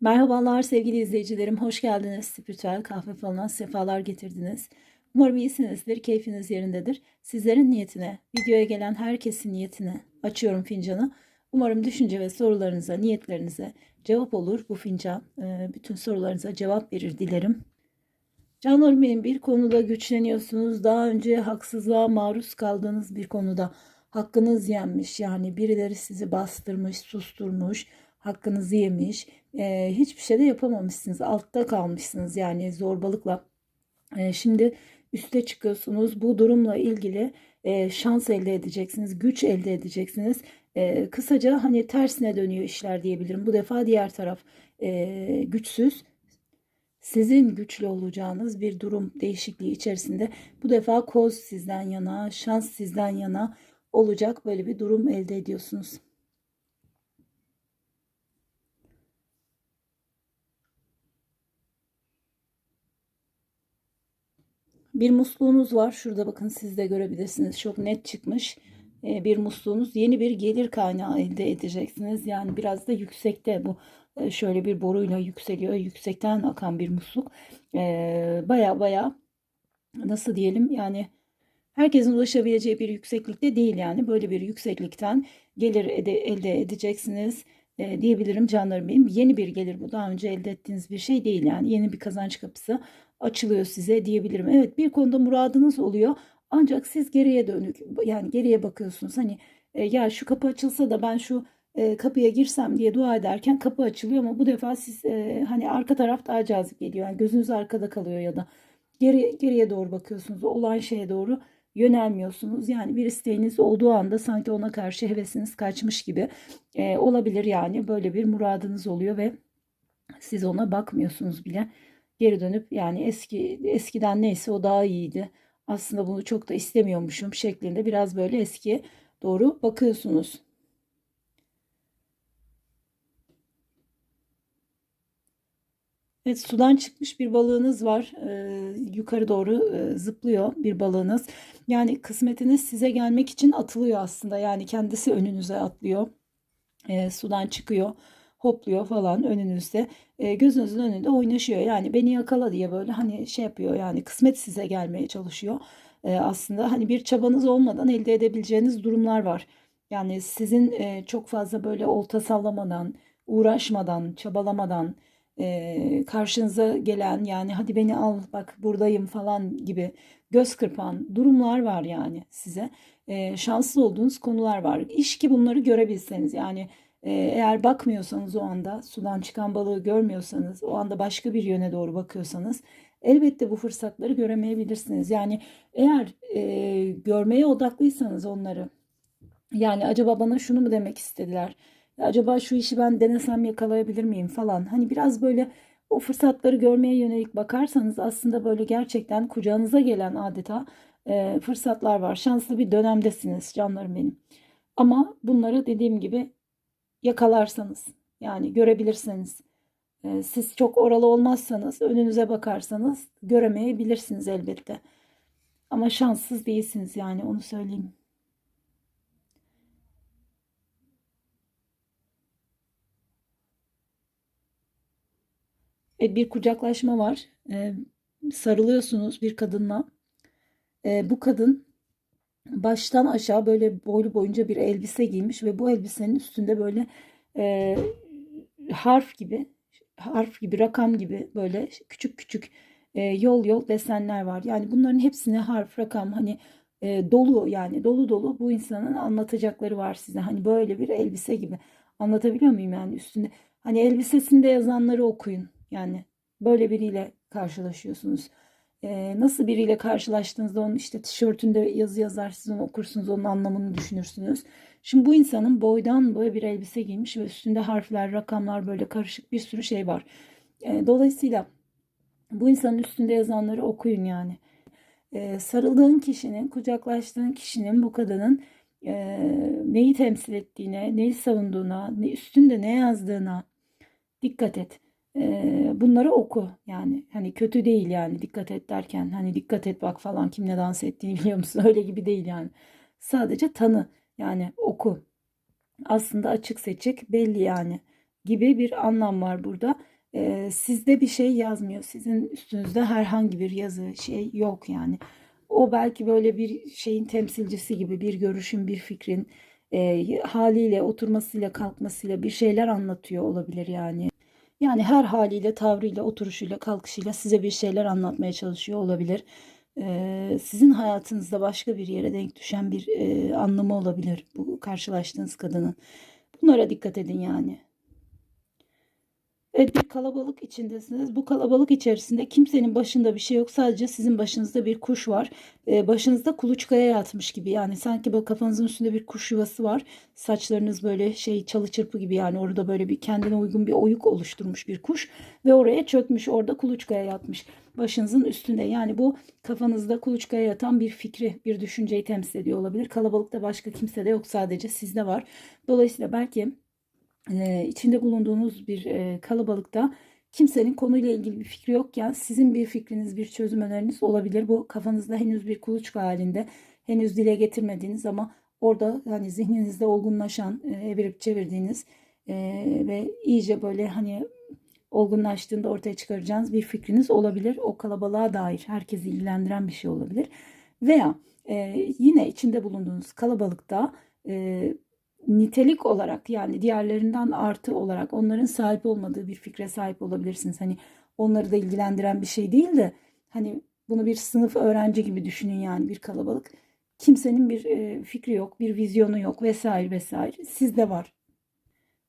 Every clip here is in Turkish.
Merhabalar sevgili izleyicilerim. Hoş geldiniz. Spiritüel kahve falına sefalar getirdiniz. Umarım iyisinizdir, keyfiniz yerindedir. Sizlerin niyetine, videoya gelen herkesin niyetine açıyorum fincanı. Umarım düşünce ve sorularınıza, niyetlerinize cevap olur bu fincan. Ee, Bütün sorularınıza cevap verir dilerim. Canlarım benim bir konuda güçleniyorsunuz. Daha önce haksızlığa maruz kaldığınız bir konuda hakkınız yenmiş. Yani birileri sizi bastırmış, susturmuş, hakkınızı yemiş. Ee, hiçbir şey de yapamamışsınız. Altta kalmışsınız yani zorbalıkla. Ee, şimdi üste çıkıyorsunuz. Bu durumla ilgili e, şans elde edeceksiniz, güç elde edeceksiniz. Ee, kısaca hani tersine dönüyor işler diyebilirim. Bu defa diğer taraf e, güçsüz sizin güçlü olacağınız bir durum değişikliği içerisinde bu defa koz sizden yana, şans sizden yana olacak böyle bir durum elde ediyorsunuz. Bir musluğunuz var. Şurada bakın siz de görebilirsiniz. Çok net çıkmış. Ee, Bir musluğunuz yeni bir gelir kaynağı elde edeceksiniz. Yani biraz da yüksekte bu e, şöyle bir boruyla yükseliyor. Yüksekten akan bir musluk. Ee, Baya baya nasıl diyelim yani herkesin ulaşabileceği bir yükseklikte değil yani. Böyle bir yükseklikten gelir elde edeceksiniz e, diyebilirim canlarım benim. Yeni bir gelir bu. Daha önce elde ettiğiniz bir şey değil yani. Yeni bir kazanç kapısı açılıyor size diyebilirim. Evet bir konuda muradınız oluyor. Ancak siz geriye dönük yani geriye bakıyorsunuz. Hani e, ya şu kapı açılsa da ben şu e, kapıya girsem diye dua ederken kapı açılıyor ama bu defa siz e, hani arka taraf daha cazip geliyor. Yani gözünüz arkada kalıyor ya da geri, geriye doğru bakıyorsunuz. Olan şeye doğru yönelmiyorsunuz. Yani bir isteğiniz olduğu anda sanki ona karşı hevesiniz kaçmış gibi e, olabilir yani. Böyle bir muradınız oluyor ve siz ona bakmıyorsunuz bile. Geri dönüp yani eski eskiden neyse o daha iyiydi. Aslında bunu çok da istemiyormuşum şeklinde biraz böyle eskiye doğru bakıyorsunuz. Evet, sudan çıkmış bir balığınız var. Ee, yukarı doğru e, zıplıyor bir balığınız. Yani kısmetiniz size gelmek için atılıyor aslında. Yani kendisi önünüze atlıyor. Ee, sudan çıkıyor, hopluyor falan önünüzde. Ee, gözünüzün önünde oynaşıyor. Yani beni yakala diye böyle hani şey yapıyor. Yani kısmet size gelmeye çalışıyor. Ee, aslında hani bir çabanız olmadan elde edebileceğiniz durumlar var. Yani sizin e, çok fazla böyle olta sallamadan, uğraşmadan, çabalamadan e, karşınıza gelen yani hadi beni al bak buradayım falan gibi göz kırpan durumlar var yani size. E, şanslı olduğunuz konular var. İş ki bunları görebilseniz yani e, eğer bakmıyorsanız o anda sudan çıkan balığı görmüyorsanız o anda başka bir yöne doğru bakıyorsanız elbette bu fırsatları göremeyebilirsiniz. Yani eğer e, görmeye odaklıysanız onları yani acaba bana şunu mu demek istediler? Acaba şu işi ben denesem yakalayabilir miyim falan. Hani biraz böyle o fırsatları görmeye yönelik bakarsanız aslında böyle gerçekten kucağınıza gelen adeta e, fırsatlar var. Şanslı bir dönemdesiniz canlarım benim. Ama bunları dediğim gibi yakalarsanız yani görebilirsiniz. E, siz çok oralı olmazsanız önünüze bakarsanız göremeyebilirsiniz elbette. Ama şanssız değilsiniz yani onu söyleyeyim. E, bir kucaklaşma var. E, sarılıyorsunuz bir kadınla. E, bu kadın baştan aşağı böyle boylu boyunca bir elbise giymiş ve bu elbisenin üstünde böyle e, harf gibi, harf gibi, rakam gibi böyle küçük küçük e, yol yol desenler var. Yani bunların hepsine harf, rakam hani e, dolu yani dolu dolu bu insanın anlatacakları var size. Hani böyle bir elbise gibi. Anlatabiliyor muyum yani üstünde? Hani elbisesinde yazanları okuyun. Yani böyle biriyle karşılaşıyorsunuz. Ee, nasıl biriyle karşılaştığınızda onun işte tişörtünde yazı yazar siz onu okursunuz onun anlamını düşünürsünüz. Şimdi bu insanın boydan boya bir elbise giymiş ve üstünde harfler, rakamlar böyle karışık bir sürü şey var. Ee, dolayısıyla bu insanın üstünde yazanları okuyun yani. Ee, sarıldığın kişinin, kucaklaştığın kişinin bu kadının e, neyi temsil ettiğine, neyi savunduğuna, ne, üstünde ne yazdığına dikkat et. Ee, bunları oku yani hani kötü değil yani dikkat et derken hani dikkat et bak falan kimle dans ettiğini biliyor musun öyle gibi değil yani sadece tanı yani oku aslında açık seçik belli yani gibi bir anlam var burada. Ee, sizde bir şey yazmıyor. Sizin üstünüzde herhangi bir yazı şey yok yani. O belki böyle bir şeyin temsilcisi gibi bir görüşün, bir fikrin e, haliyle, oturmasıyla, kalkmasıyla bir şeyler anlatıyor olabilir yani. Yani her haliyle, tavrıyla, oturuşuyla, kalkışıyla size bir şeyler anlatmaya çalışıyor olabilir. Ee, sizin hayatınızda başka bir yere denk düşen bir e, anlamı olabilir bu karşılaştığınız kadının. Bunlara dikkat edin yani. Evet bir kalabalık içindesiniz. Bu kalabalık içerisinde kimsenin başında bir şey yok. Sadece sizin başınızda bir kuş var. Ee, başınızda kuluçkaya yatmış gibi. Yani sanki böyle kafanızın üstünde bir kuş yuvası var. Saçlarınız böyle şey çalı çırpı gibi yani orada böyle bir kendine uygun bir oyuk oluşturmuş bir kuş. Ve oraya çökmüş orada kuluçkaya yatmış. Başınızın üstünde. Yani bu kafanızda kuluçkaya yatan bir fikri, bir düşünceyi temsil ediyor olabilir. Kalabalıkta başka kimse de yok. Sadece sizde var. Dolayısıyla belki e, içinde bulunduğunuz bir kalabalıkta kimsenin konuyla ilgili bir fikri yokken sizin bir fikriniz, bir çözüm öneriniz olabilir. Bu kafanızda henüz bir kuluçka halinde, henüz dile getirmediğiniz ama orada hani zihninizde olgunlaşan, e, evirip çevirdiğiniz ve iyice böyle hani olgunlaştığında ortaya çıkaracağınız bir fikriniz olabilir. O kalabalığa dair herkesi ilgilendiren bir şey olabilir. Veya e, yine içinde bulunduğunuz kalabalıkta e, nitelik olarak yani diğerlerinden artı olarak onların sahip olmadığı bir fikre sahip olabilirsiniz. Hani onları da ilgilendiren bir şey değil de hani bunu bir sınıf öğrenci gibi düşünün yani bir kalabalık. Kimsenin bir e, fikri yok, bir vizyonu yok vesaire vesaire. Sizde var.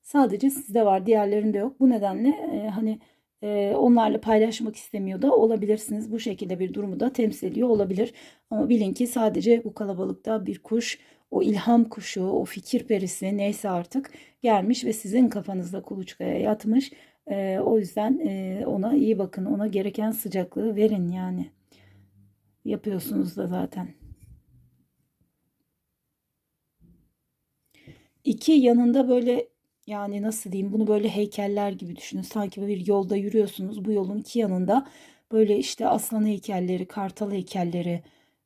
Sadece sizde var, diğerlerinde yok. Bu nedenle e, hani e, onlarla paylaşmak istemiyor da olabilirsiniz. Bu şekilde bir durumu da temsil ediyor olabilir. Ama bilin ki sadece bu kalabalıkta bir kuş, o ilham kuşu, o fikir perisi neyse artık gelmiş ve sizin kafanızda kuluçkaya yatmış. E, o yüzden e, ona iyi bakın, ona gereken sıcaklığı verin yani. Yapıyorsunuz da zaten. İki yanında böyle yani nasıl diyeyim bunu böyle heykeller gibi düşünün. Sanki bir yolda yürüyorsunuz. Bu yolun iki yanında böyle işte aslan heykelleri, kartal heykelleri,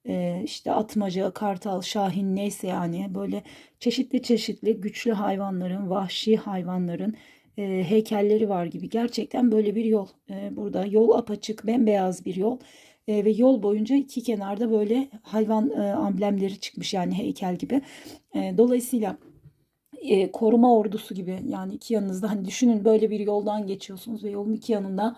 e, işte atmaca, kartal, şahin neyse yani böyle çeşitli çeşitli güçlü hayvanların, vahşi hayvanların e, heykelleri var gibi. Gerçekten böyle bir yol. E, burada yol apaçık, bembeyaz bir yol. ve yol boyunca iki kenarda böyle hayvan amblemleri çıkmış yani heykel gibi. dolayısıyla e, koruma ordusu gibi yani iki yanınızda hani düşünün böyle bir yoldan geçiyorsunuz ve yolun iki yanında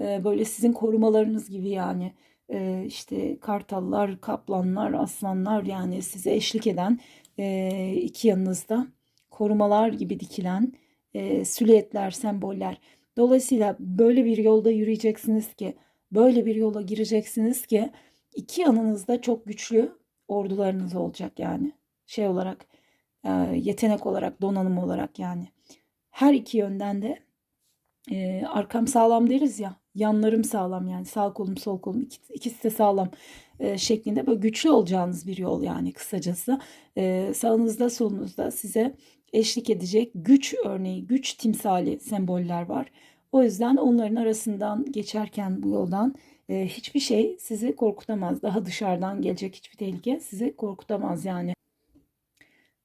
e, böyle sizin korumalarınız gibi yani e, işte kartallar, kaplanlar, aslanlar yani size eşlik eden e, iki yanınızda korumalar gibi dikilen e, silüetler, semboller. Dolayısıyla böyle bir yolda yürüyeceksiniz ki, böyle bir yola gireceksiniz ki iki yanınızda çok güçlü ordularınız olacak yani şey olarak e, yetenek olarak, donanım olarak yani. Her iki yönden de e, arkam sağlam deriz ya, yanlarım sağlam yani sağ kolum sol kolum ikisi, de sağlam e, şeklinde böyle güçlü olacağınız bir yol yani kısacası. E, sağınızda solunuzda size eşlik edecek güç örneği, güç timsali semboller var. O yüzden onların arasından geçerken bu yoldan e, hiçbir şey sizi korkutamaz. Daha dışarıdan gelecek hiçbir tehlike sizi korkutamaz yani.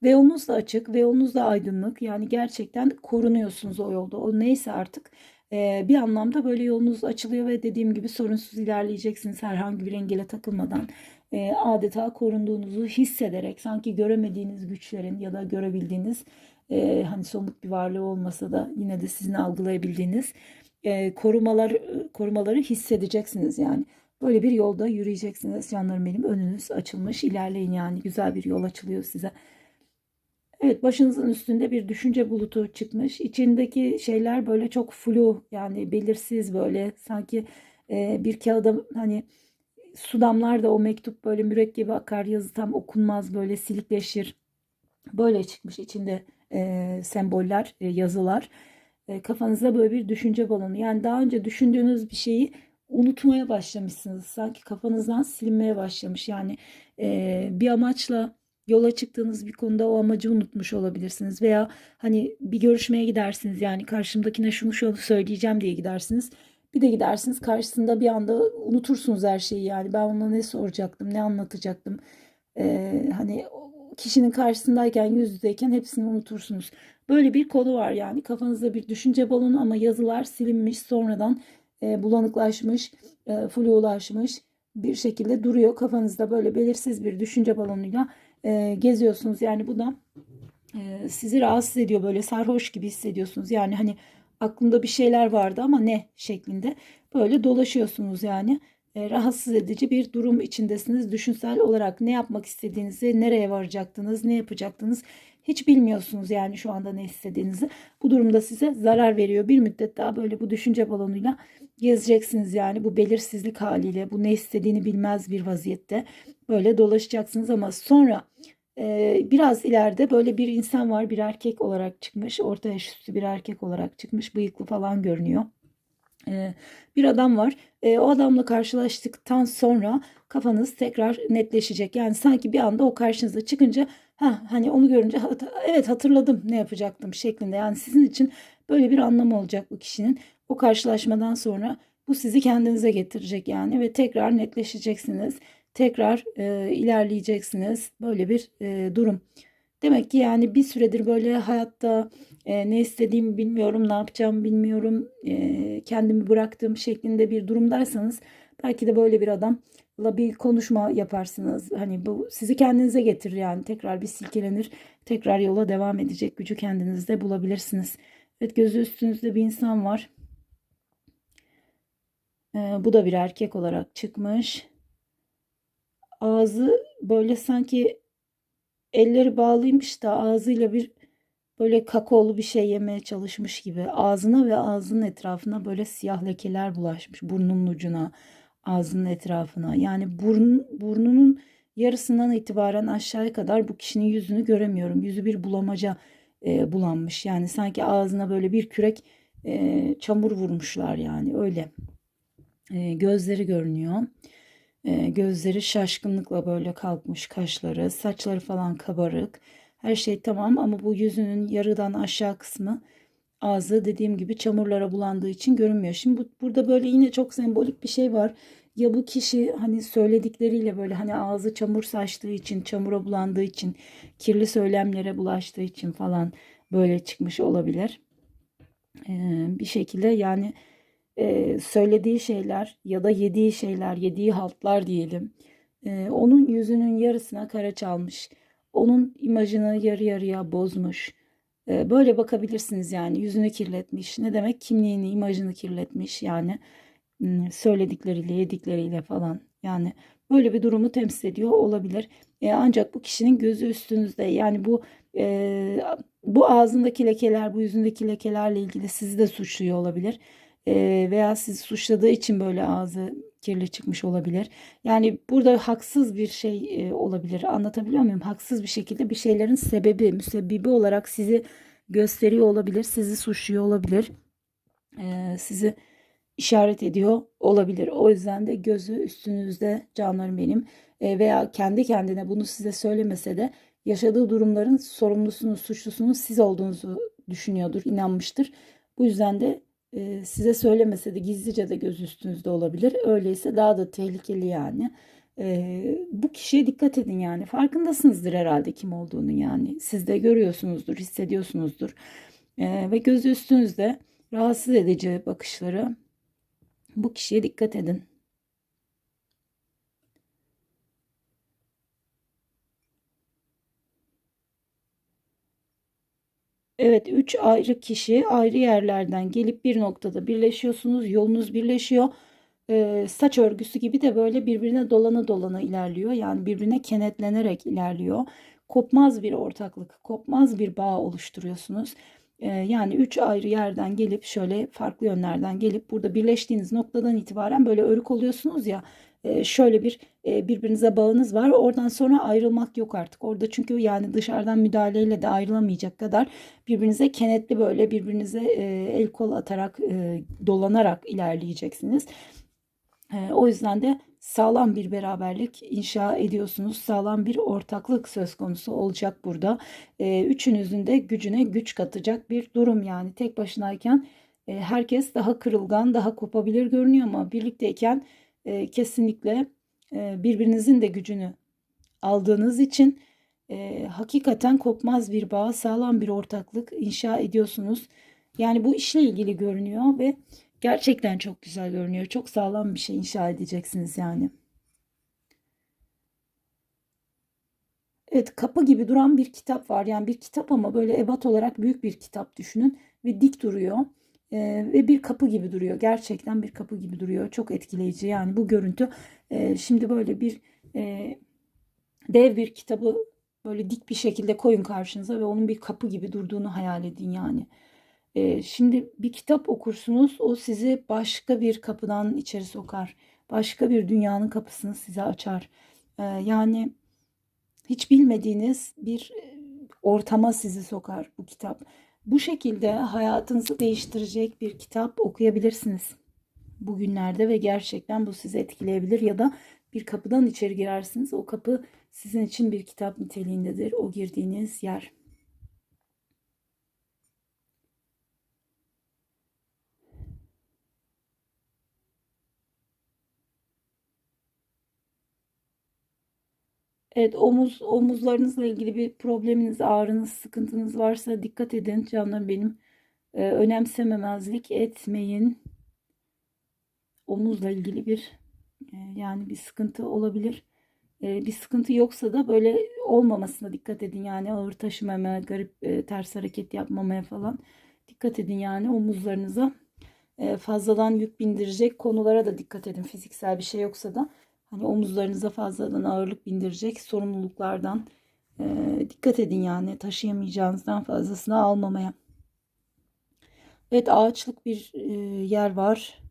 Ve yolunuz da açık ve yolunuz da aydınlık. Yani gerçekten korunuyorsunuz o yolda. O neyse artık bir anlamda böyle yolunuz açılıyor ve dediğim gibi sorunsuz ilerleyeceksiniz herhangi bir engele takılmadan. Adeta korunduğunuzu hissederek sanki göremediğiniz güçlerin ya da görebildiğiniz hani somut bir varlığı olmasa da yine de sizin algılayabildiğiniz korumalar korumaları hissedeceksiniz yani. Böyle bir yolda yürüyeceksiniz canlarım benim önünüz açılmış ilerleyin yani güzel bir yol açılıyor size. Evet başınızın üstünde bir düşünce bulutu çıkmış. İçindeki şeyler böyle çok flu yani belirsiz böyle sanki e, bir kağıda hani su damlar da o mektup böyle mürekkebi akar yazı tam okunmaz böyle silikleşir. Böyle çıkmış içinde e, semboller, e, yazılar. E, kafanızda böyle bir düşünce balonu. Yani daha önce düşündüğünüz bir şeyi unutmaya başlamışsınız. Sanki kafanızdan silinmeye başlamış. Yani e, bir amaçla yola çıktığınız bir konuda o amacı unutmuş olabilirsiniz veya hani bir görüşmeye gidersiniz yani karşımdakine şunu şunu söyleyeceğim diye gidersiniz. Bir de gidersiniz karşısında bir anda unutursunuz her şeyi yani ben ona ne soracaktım ne anlatacaktım ee, hani kişinin karşısındayken yüz yüzeyken hepsini unutursunuz. Böyle bir konu var yani kafanızda bir düşünce balonu ama yazılar silinmiş sonradan e, bulanıklaşmış, e, flulaşmış bir şekilde duruyor kafanızda böyle belirsiz bir düşünce balonuyla e, geziyorsunuz. Yani bu da e, sizi rahatsız ediyor böyle sarhoş gibi hissediyorsunuz. Yani hani aklımda bir şeyler vardı ama ne şeklinde böyle dolaşıyorsunuz yani. E, rahatsız edici bir durum içindesiniz. Düşünsel olarak ne yapmak istediğinizi, nereye varacaktınız, ne yapacaktınız hiç bilmiyorsunuz yani şu anda ne istediğinizi. Bu durumda size zarar veriyor. Bir müddet daha böyle bu düşünce balonuyla gezeceksiniz yani bu belirsizlik haliyle, bu ne istediğini bilmez bir vaziyette böyle dolaşacaksınız ama sonra e, biraz ileride böyle bir insan var bir erkek olarak çıkmış orta yaş üstü bir erkek olarak çıkmış bıyıklı falan görünüyor. E, bir adam var e, o adamla karşılaştıktan sonra kafanız tekrar netleşecek yani sanki bir anda o karşınıza çıkınca ha hani onu görünce evet hatırladım ne yapacaktım şeklinde yani sizin için böyle bir anlamı olacak bu kişinin o karşılaşmadan sonra bu sizi kendinize getirecek yani ve tekrar netleşeceksiniz tekrar e, ilerleyeceksiniz. Böyle bir e, durum. Demek ki yani bir süredir böyle hayatta e, ne istediğimi bilmiyorum, ne yapacağımı bilmiyorum, e, kendimi bıraktığım şeklinde bir durumdaysanız belki de böyle bir adamla bir konuşma yaparsınız. Hani bu sizi kendinize getirir yani tekrar bir silkelenir, tekrar yola devam edecek gücü kendinizde bulabilirsiniz. Evet gözü üstünüzde bir insan var. E, bu da bir erkek olarak çıkmış ağzı böyle sanki elleri bağlıymış da ağzıyla bir böyle kakaolu bir şey yemeye çalışmış gibi ağzına ve ağzının etrafına böyle siyah lekeler bulaşmış burnunun ucuna ağzının etrafına. Yani burun, burnunun yarısından itibaren aşağıya kadar bu kişinin yüzünü göremiyorum. Yüzü bir bulamaca e, bulanmış. Yani sanki ağzına böyle bir kürek e, çamur vurmuşlar yani. Öyle. E, gözleri görünüyor. E, gözleri şaşkınlıkla böyle kalkmış. Kaşları, saçları falan kabarık. Her şey tamam ama bu yüzünün yarıdan aşağı kısmı ağzı dediğim gibi çamurlara bulandığı için görünmüyor. Şimdi bu, burada böyle yine çok sembolik bir şey var. Ya bu kişi hani söyledikleriyle böyle hani ağzı çamur saçtığı için, çamura bulandığı için, kirli söylemlere bulaştığı için falan böyle çıkmış olabilir. Ee, bir şekilde yani e, söylediği şeyler ya da yediği şeyler, yediği haltlar diyelim. E, onun yüzünün yarısına kara çalmış. Onun imajını yarı yarıya bozmuş. E, böyle bakabilirsiniz yani yüzünü kirletmiş. Ne demek? Kimliğini, imajını kirletmiş yani söyledikleriyle, yedikleriyle falan. Yani böyle bir durumu temsil ediyor olabilir. E, ancak bu kişinin gözü üstünüzde. Yani bu e, bu ağzındaki lekeler, bu yüzündeki lekelerle ilgili sizi de suçluyor olabilir veya sizi suçladığı için böyle ağzı kirli çıkmış olabilir. Yani burada haksız bir şey olabilir. Anlatabiliyor muyum? Haksız bir şekilde bir şeylerin sebebi, müsebbibi olarak sizi gösteriyor olabilir. Sizi suçluyor olabilir. Sizi işaret ediyor olabilir. O yüzden de gözü üstünüzde canlarım benim veya kendi kendine bunu size söylemese de yaşadığı durumların sorumlusunuz, suçlusunuz siz olduğunuzu düşünüyordur, inanmıştır. Bu yüzden de e, size söylemese de gizlice de göz üstünüzde olabilir. Öyleyse daha da tehlikeli yani. E, bu kişiye dikkat edin yani. Farkındasınızdır herhalde kim olduğunu yani. Siz de görüyorsunuzdur, hissediyorsunuzdur. E, ve göz üstünüzde rahatsız edici bakışları bu kişiye dikkat edin. Evet, üç ayrı kişi ayrı yerlerden gelip bir noktada birleşiyorsunuz. Yolunuz birleşiyor. Ee, saç örgüsü gibi de böyle birbirine dolana dolana ilerliyor. Yani birbirine kenetlenerek ilerliyor. Kopmaz bir ortaklık, kopmaz bir bağ oluşturuyorsunuz. Ee, yani üç ayrı yerden gelip şöyle farklı yönlerden gelip burada birleştiğiniz noktadan itibaren böyle örük oluyorsunuz ya e, şöyle bir e, birbirinize bağınız var. Oradan sonra ayrılmak yok artık. Orada çünkü yani dışarıdan müdahaleyle de ayrılamayacak kadar birbirinize kenetli böyle birbirinize e, el kol atarak dolanarak ilerleyeceksiniz. O yüzden de sağlam bir beraberlik inşa ediyorsunuz. Sağlam bir ortaklık söz konusu olacak burada. Üçünüzün de gücüne güç katacak bir durum yani tek başınayken herkes daha kırılgan, daha kopabilir görünüyor ama birlikteyken e, kesinlikle e, birbirinizin de gücünü aldığınız için e, hakikaten kopmaz bir bağ, sağlam bir ortaklık inşa ediyorsunuz. Yani bu işle ilgili görünüyor ve gerçekten çok güzel görünüyor. Çok sağlam bir şey inşa edeceksiniz yani. Evet, kapı gibi duran bir kitap var. Yani bir kitap ama böyle ebat olarak büyük bir kitap düşünün ve dik duruyor. Ee, ve bir kapı gibi duruyor. Gerçekten bir kapı gibi duruyor. Çok etkileyici. Yani bu görüntü e, şimdi böyle bir e, dev bir kitabı böyle dik bir şekilde koyun karşınıza ve onun bir kapı gibi durduğunu hayal edin yani. Şimdi bir kitap okursunuz. O sizi başka bir kapıdan içeri sokar. Başka bir dünyanın kapısını size açar. Yani hiç bilmediğiniz bir ortama sizi sokar bu kitap. Bu şekilde hayatınızı değiştirecek bir kitap okuyabilirsiniz bugünlerde ve gerçekten bu sizi etkileyebilir ya da bir kapıdan içeri girersiniz. O kapı sizin için bir kitap niteliğindedir. O girdiğiniz yer. Evet, omuz omuzlarınızla ilgili bir probleminiz, ağrınız, sıkıntınız varsa dikkat edin canlarım benim. Ee, önemsememezlik etmeyin. Omuzla ilgili bir e, yani bir sıkıntı olabilir. E, bir sıkıntı yoksa da böyle olmamasına dikkat edin. Yani ağır taşımamaya, garip e, ters hareket yapmamaya falan dikkat edin yani omuzlarınıza. E, fazladan yük bindirecek konulara da dikkat edin. Fiziksel bir şey yoksa da hani omuzlarınıza fazladan ağırlık bindirecek sorumluluklardan e, dikkat edin yani taşıyamayacağınızdan fazlasını almamaya. Evet ağaçlık bir e, yer var.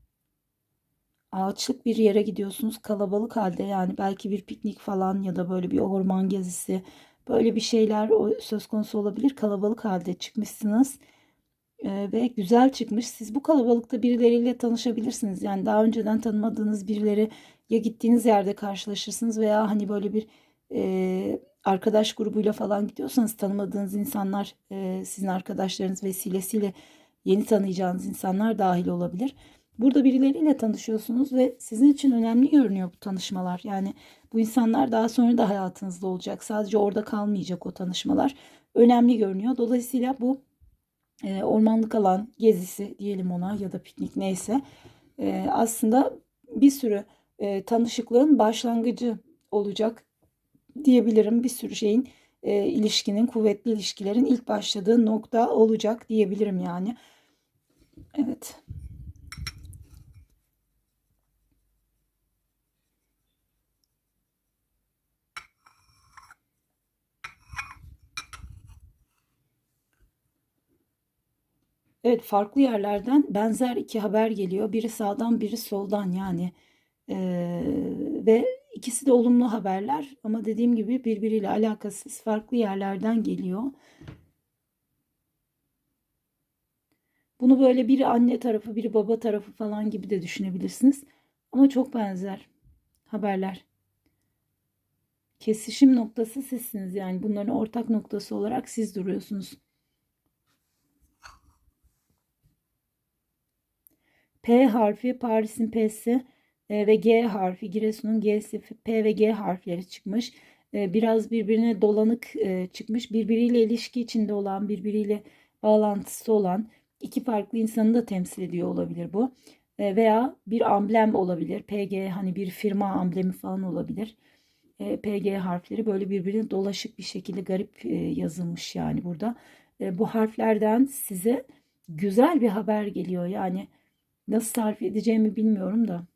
Ağaçlık bir yere gidiyorsunuz kalabalık halde yani belki bir piknik falan ya da böyle bir orman gezisi böyle bir şeyler söz konusu olabilir. Kalabalık halde çıkmışsınız e, ve güzel çıkmış. Siz bu kalabalıkta birileriyle tanışabilirsiniz. Yani daha önceden tanımadığınız birileri ya gittiğiniz yerde karşılaşırsınız veya hani böyle bir e, arkadaş grubuyla falan gidiyorsanız tanımadığınız insanlar e, sizin arkadaşlarınız vesilesiyle yeni tanıyacağınız insanlar dahil olabilir. Burada birileriyle tanışıyorsunuz ve sizin için önemli görünüyor bu tanışmalar. Yani bu insanlar daha sonra da hayatınızda olacak. Sadece orada kalmayacak o tanışmalar. Önemli görünüyor. Dolayısıyla bu e, ormanlık alan gezisi diyelim ona ya da piknik neyse e, aslında bir sürü e, tanışıklığın başlangıcı olacak diyebilirim. Bir sürü şeyin e, ilişkinin, kuvvetli ilişkilerin ilk başladığı nokta olacak diyebilirim yani. Evet. Evet farklı yerlerden benzer iki haber geliyor. Biri sağdan biri soldan yani. Ee, ve ikisi de olumlu haberler ama dediğim gibi birbiriyle alakasız farklı yerlerden geliyor. Bunu böyle biri anne tarafı, biri baba tarafı falan gibi de düşünebilirsiniz. Ama çok benzer haberler. Kesişim noktası sizsiniz yani bunların ortak noktası olarak siz duruyorsunuz. P harfi Paris'in P'si e, ve G harfi Giresun'un G'si P ve G harfleri çıkmış. E, biraz birbirine dolanık e, çıkmış. Birbiriyle ilişki içinde olan, birbiriyle bağlantısı olan iki farklı insanı da temsil ediyor olabilir bu. Veya bir amblem olabilir. PG hani bir firma amblemi falan olabilir. PG harfleri böyle birbirine dolaşık bir şekilde garip yazılmış yani burada. Bu harflerden size güzel bir haber geliyor. Yani nasıl tarif edeceğimi bilmiyorum da.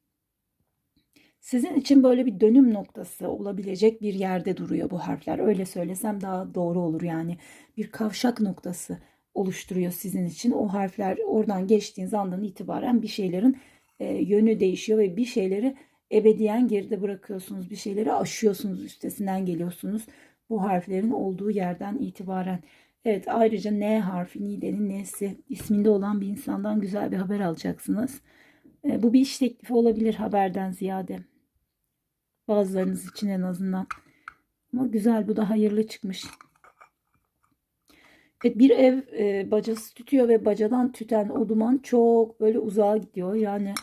Sizin için böyle bir dönüm noktası olabilecek bir yerde duruyor bu harfler. Öyle söylesem daha doğru olur yani. Bir kavşak noktası oluşturuyor sizin için. O harfler oradan geçtiğiniz andan itibaren bir şeylerin e, yönü değişiyor ve bir şeyleri ebediyen geride bırakıyorsunuz. Bir şeyleri aşıyorsunuz, üstesinden geliyorsunuz. Bu harflerin olduğu yerden itibaren. Evet ayrıca N harfi Nide'nin N'si isminde olan bir insandan güzel bir haber alacaksınız. E, bu bir iş teklifi olabilir haberden ziyade. Bazılarınız için en azından. Ama güzel bu da hayırlı çıkmış. Evet, bir ev e, bacası tütüyor ve bacadan tüten o duman çok böyle uzağa gidiyor. Yani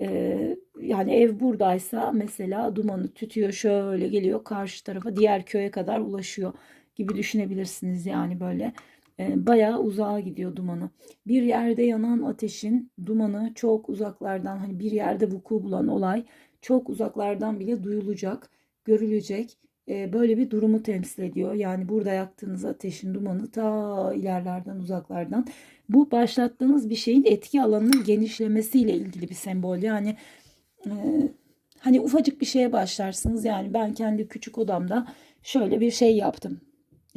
e, yani ev buradaysa mesela dumanı tütüyor şöyle geliyor karşı tarafa diğer köye kadar ulaşıyor. gibi düşünebilirsiniz yani böyle. E, bayağı uzağa gidiyor dumanı. Bir yerde yanan ateşin dumanı çok uzaklardan hani bir yerde vuku bulan olay çok uzaklardan bile duyulacak, görülecek. E, böyle bir durumu temsil ediyor. Yani burada yaktığınız ateşin dumanı ta ilerlerden uzaklardan. Bu başlattığınız bir şeyin etki alanının genişlemesiyle ilgili bir sembol. Yani e, hani ufacık bir şeye başlarsınız. Yani ben kendi küçük odamda şöyle bir şey yaptım.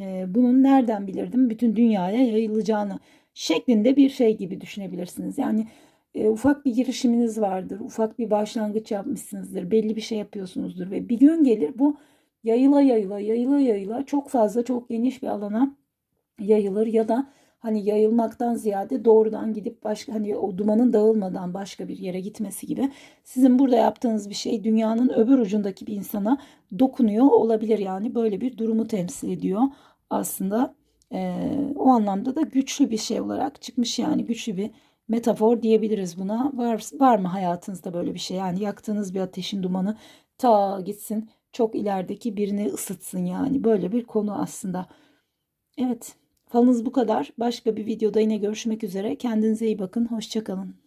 E, bunun nereden bilirdim bütün dünyaya yayılacağını şeklinde bir şey gibi düşünebilirsiniz. Yani e, ufak bir girişiminiz vardır, ufak bir başlangıç yapmışsınızdır, belli bir şey yapıyorsunuzdur ve bir gün gelir bu yayıla yayıla yayıla yayıla çok fazla çok geniş bir alana yayılır ya da hani yayılmaktan ziyade doğrudan gidip başka hani o dumanın dağılmadan başka bir yere gitmesi gibi. Sizin burada yaptığınız bir şey dünyanın öbür ucundaki bir insana dokunuyor olabilir yani. Böyle bir durumu temsil ediyor aslında. Ee, o anlamda da güçlü bir şey olarak çıkmış yani. Güçlü bir metafor diyebiliriz buna. Var var mı hayatınızda böyle bir şey? Yani yaktığınız bir ateşin dumanı ta gitsin çok ilerideki birini ısıtsın yani. Böyle bir konu aslında. Evet, falınız bu kadar. Başka bir videoda yine görüşmek üzere. Kendinize iyi bakın. Hoşça kalın.